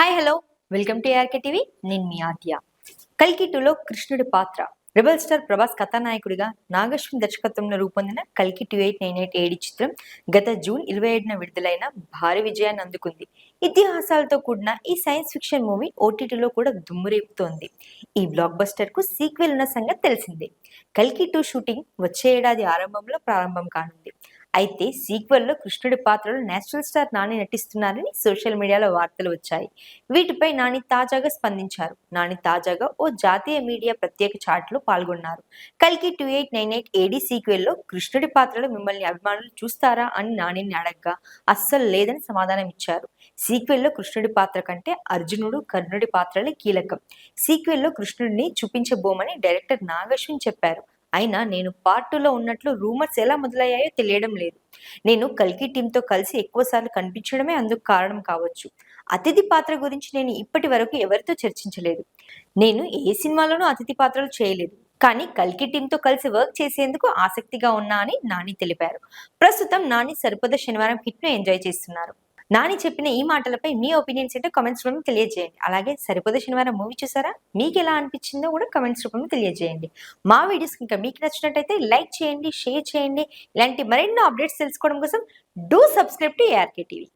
Hi hello welcome to RK TV నేను మీ ఆద్య. కల్కి టూలో కృష్ణుడి పాత్ర. రెబల్ స్టార్ ప్రభాస్ కథానాయకుడిగా నాగశ్విన్ దర్శకత్వంలో రూపొందిన కల్కి two eight nine eight AD చిత్రం గత జూన్ ఇరవై ఏడున విడుదలైన భారీ విజయాన్ని అందుకుంది. ఇతిహాసాలతో కూడిన ఈ సైన్స్ ఫిక్షన్ మూవీ ఓటీటీలో కూడా దుమ్మురేపుతోంది ఈ బ్లాక్ బస్టర్కు సీక్వెల్ ఉన్న సంగతి తెలిసిందే. కల్కి టూ షూటింగ్ వచ్చే ఏడాది ఆరంభంలో ప్రారంభం కానుంది. అయితే సీక్వెల్లో కృష్ణుడి పాత్రలో నేషనల్ స్టార్ నాని నటిస్తున్నారని సోషల్ మీడియాలో వార్తలు వచ్చాయి. వీటిపై నాని తాజాగా స్పందించారు. నాని తాజాగా ఓ జాతీయ మీడియా ప్రత్యేక చాట్లో పాల్గొన్నారు. కల్కి two eight nine eight AD సీక్వెల్లో కృష్ణుడి పాత్రలో మిమ్మల్ని అభిమానులు చూస్తారా అని నానిని అడగ్గా అస్సలు లేదని సమాధానం ఇచ్చారు. సీక్వెల్లో కృష్ణుడి పాత్ర కంటే అర్జునుడు కర్ణుడి పాత్రలే కీలకం. సీక్వెల్లో కృష్ణుడిని చూపించబోమని డైరెక్టర్ నాగశ్విన్ చెప్పారు. అయినా నేను పార్ట్ టూలో ఉన్నట్లు రూమర్స్ ఎలా మొదలయ్యాయో తెలియడం లేదు. నేను కల్కి టీంతో కలిసి ఎక్కువసార్లు కనిపించడమే అందుకు కారణం కావచ్చు. అతిథి పాత్ర గురించి నేను ఇప్పటి వరకు ఎవరితో చర్చించలేదు. నేను ఏ సినిమాలోనూ అతిథి పాత్రలు చేయలేదు. కానీ కల్కి టీంతో కలిసి వర్క్ చేసేందుకు ఆసక్తిగా ఉన్నా అని నాని తెలిపారు. ప్రస్తుతం నాని సరిపద శనివారం హిట్ను ఎంజాయ్ చేస్తున్నారు. నాని చెప్పిన ఈ మాటలపై మీ ఒపీనియన్స్ ఏంటో కమెంట్స్ రూపంలో తెలియజేయండి. అలాగే సరిపోద శనివారం మూవీ చూసారా? మీకు ఎలా అనిపించిందో కూడా కమెంట్స్ రూపంలో తెలియజేయండి. మా వీడియోస్ ఇంకా మీకు నచ్చినట్టయితే లైక్ చేయండి షేర్ చేయండి. ఇలాంటి మరెన్నో అప్డేట్స్ తెలుసుకోవడం కోసం do subscribe to ARK TV